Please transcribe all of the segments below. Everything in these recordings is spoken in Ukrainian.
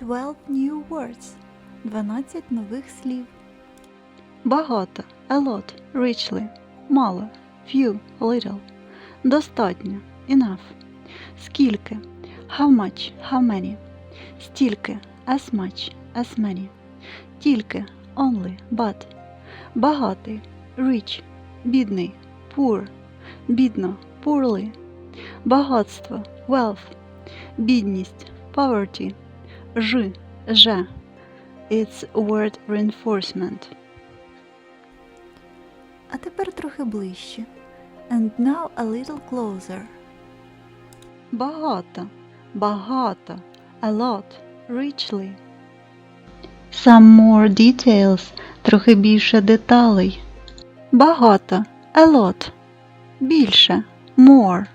12 new words. 12 нових слів. Багато a lot, richly, мало, few, little, достатньо, enough, скільки, how much, how many, стільки, as much, as many, тільки, only, but, багатий, rich, бідний, poor, бідно, poorly, багатство, wealth, бідність, poverty, ж, же, it's word reinforcement. А тепер трохи ближче. And now a little closer. Багато, багато, a lot, richly. Some more details, трохи більше деталей. Багато, a lot, більше, more,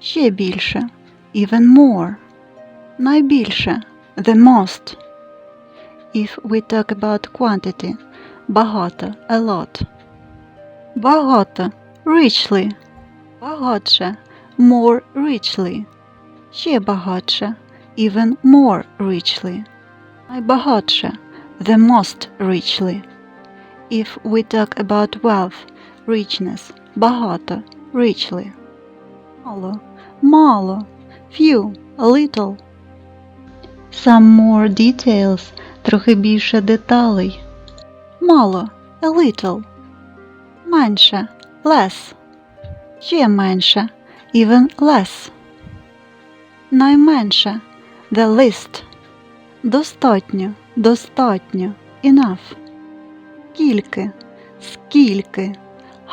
ще більше, even more, найбільше, the most. If we talk about quantity, багато, a lot. Багато, richly, багатше, more richly, ще багатше, even more richly, найбагатше, the most richly. If we talk about wealth, richness, багато, richly. Мало, мало, few, little. Some more details, трохи більше деталей. Мало, a little. Менше, less. Ще менше, even less. Найменше, the least. Достатньо, достатньо, enough. Кільки, скільки,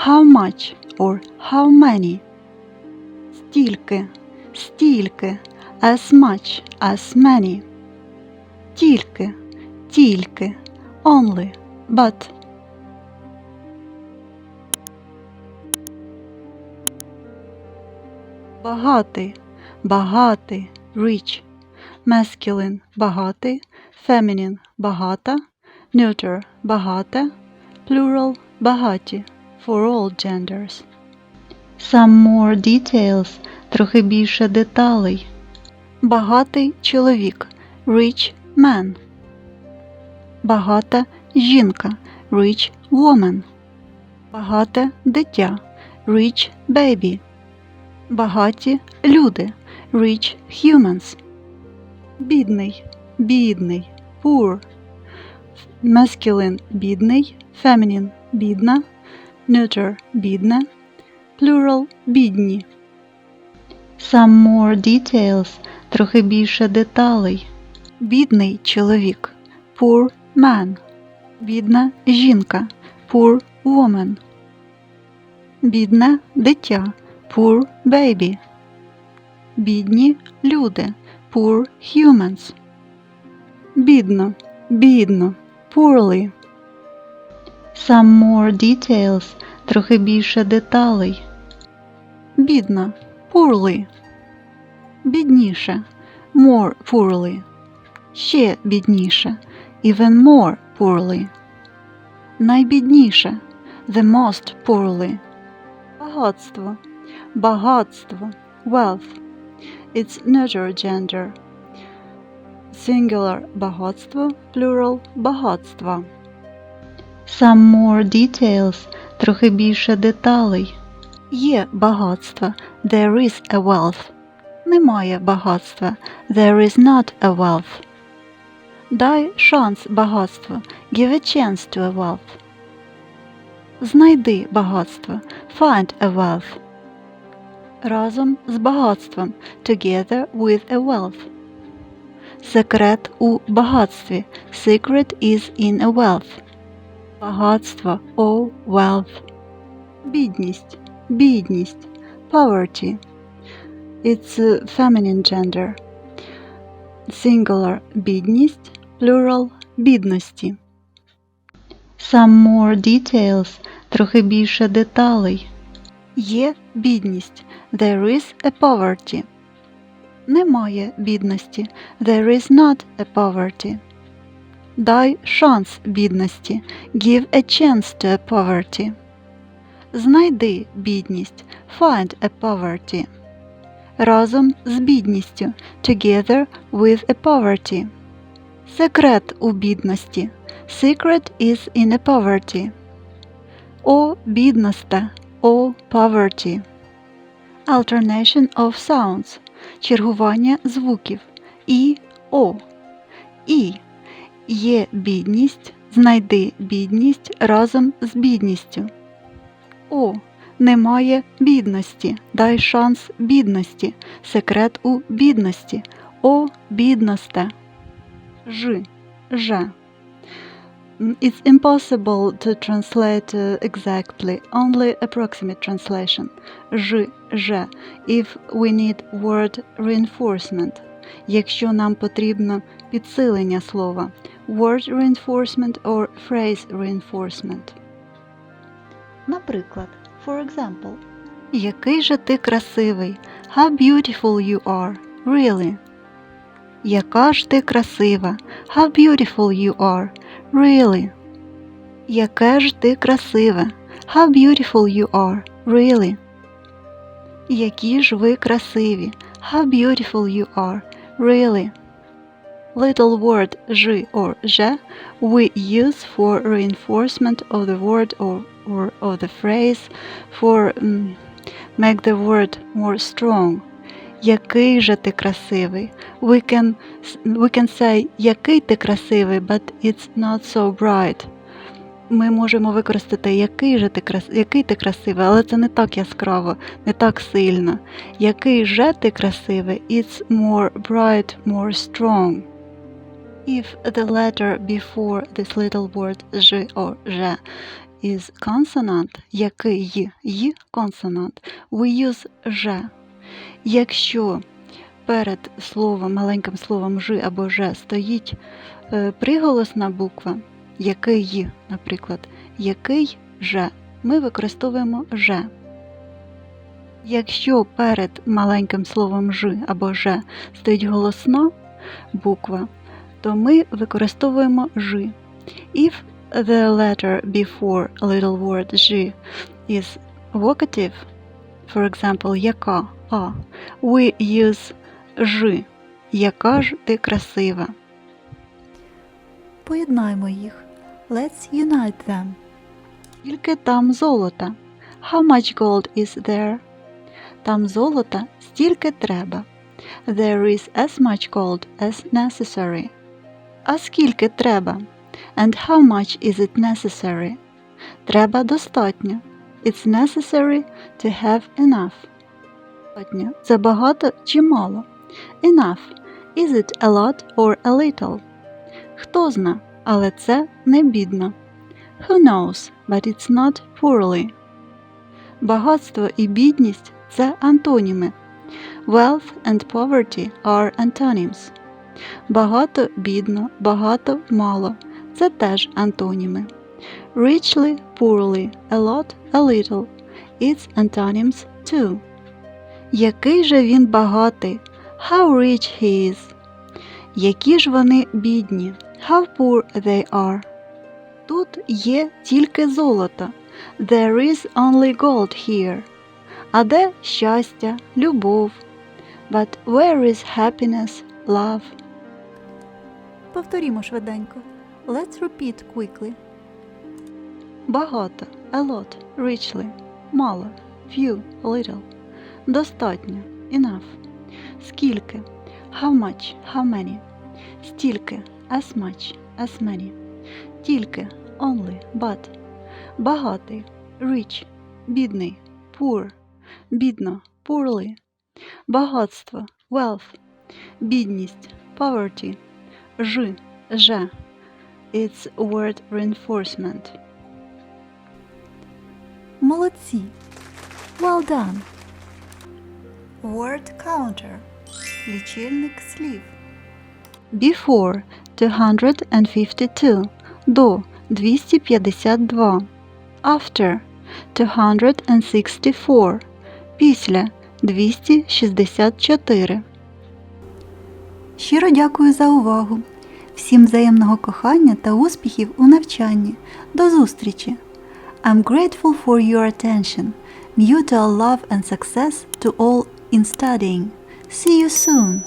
how much or how many. Стільки, стільки, as much, as many. Тільки, тільки, only, but. Багатий, багатий, rich, masculine – багатий, feminine – багата, neuter – багата, plural – багаті, for all genders. Some more details – трохи більше деталей. Багатий чоловік – rich man. Багата жінка – rich woman. Багате дитя – rich baby. Багаті люди rich humans. Бідний, бідний, poor. Masculine – бідний, feminine – бідна, neuter – бідне, plural – бідні. Some more details – трохи більше деталей. Бідний чоловік poor man. Бідна жінка poor woman. Бідне дитя poor baby. Бідні люди poor humans. Бідно, бідно, poorly. Some more details – трохи більше деталей. Бідно, poorly. Бідніше, more poorly. Ще бідніше, even more poorly. Найбідніше, the most poorly. Багатство, багатство, wealth. It's neuter gender. Singular – багатство, plural – багатства. Some more details – трохи більше деталей. Є багатство – there is a wealth. Немає багатства – there is not a wealth. Дай шанс багатству – give a chance to a wealth. Знайди багатство – find a wealth. Разом з багатством – together with a wealth. Секрет у багатстві – secret is in a wealth. Багатство – oh wealth. Бідність – бідність – poverty. It's a feminine gender. Singular – бідність, Plural – бідності. Some more details – трохи більше деталей. Є бідність – there is a poverty. Немає бідності – there is not a poverty. Дай шанс бідності – give a chance to a poverty. Знайди бідність – find a poverty. Разом з бідністю – together with a poverty. Секрет у бідності. Secret is in a poverty. О бідносте. О poverty. Alternation of sounds. Чергування звуків. І О. І. Є бідність. Знайди бідність разом з бідністю. О. Немає бідності. Дай шанс бідності. Секрет у бідності. О бідносте. Ж. Ж. Mm, It's impossible to translate uh, exactly, only approximate translation. Ж, ж, if we need word reinforcement. Якщо нам потрібно підсилення слова. Word reinforcement or phrase reinforcement. Наприклад, for example. Який же ти красивий. How beautiful you are. Really. Яка ж ти красива. How beautiful you are. Really. Яке ж ти красиве. How beautiful you are. Really. Які ж ви красиві. How beautiful you are. Really. Little word ж or же we use for reinforcement of the word or, or of the phrase for mm, make the word more strong. Який же ти красивий. We can, we can say який ти красивий, but it's not so bright. Ми можемо використати який же ти крас... який ти красивий, але це не так яскраво, не так сильно. Який же ти красивий, it's more bright, more strong. If the letter before this little word ж or же is consonant, який й consonant, we use же. Якщо перед словом, маленьким словом ж або же стоїть е, приголосна буква, який, наприклад, який же, ми використовуємо же. Якщо перед маленьким словом ж або же стоїть голосна буква, то ми використовуємо ж. If the letter before little word ж is vocative, for example, яка, а, we use ж, яка ж ти красива. Поєднаймо їх. Let's unite them. Скільки там золота? How much gold is there? Там золота стільки треба. There is as much gold as necessary. А скільки треба? And how much is it necessary? Треба достатньо. It's necessary to have enough. Достатньо. Це багато чи мало? Enough. Is it a lot or a little? Хто зна, але це не бідно. Who knows, but it's not poorly. Багатство і бідність це антоніми. Wealth and poverty are antonyms. Багато бідно, багато мало. Це теж антоніми. Richly, poorly, a lot, a little. It's antonyms too. Який же він багатий? How rich he is. Які ж вони бідні? How poor they are. Тут є тільки золото. There is only gold here. А де щастя, любов? But where is happiness, love? Повторімо швиденько. Let's repeat quickly. Багато, a lot, richly, мало, few, little, достатньо, enough. Скільки? How much, how many? Стільки, as much, as many. Тільки, only, but. Багатий, rich, бідний, poor, бідно, poorly. Багатство, wealth, бідність, poverty. Ж, же. It's word reinforcement. Молодці. Well done. Word counter. Лічильник слів. Before 252 до 252 After 264 Після 264 Щиро дякую за увагу. Всім взаємного кохання та успіхів у навчанні. До зустрічі! I'm grateful for your attention. Mutual love and success to all in studying. See you soon!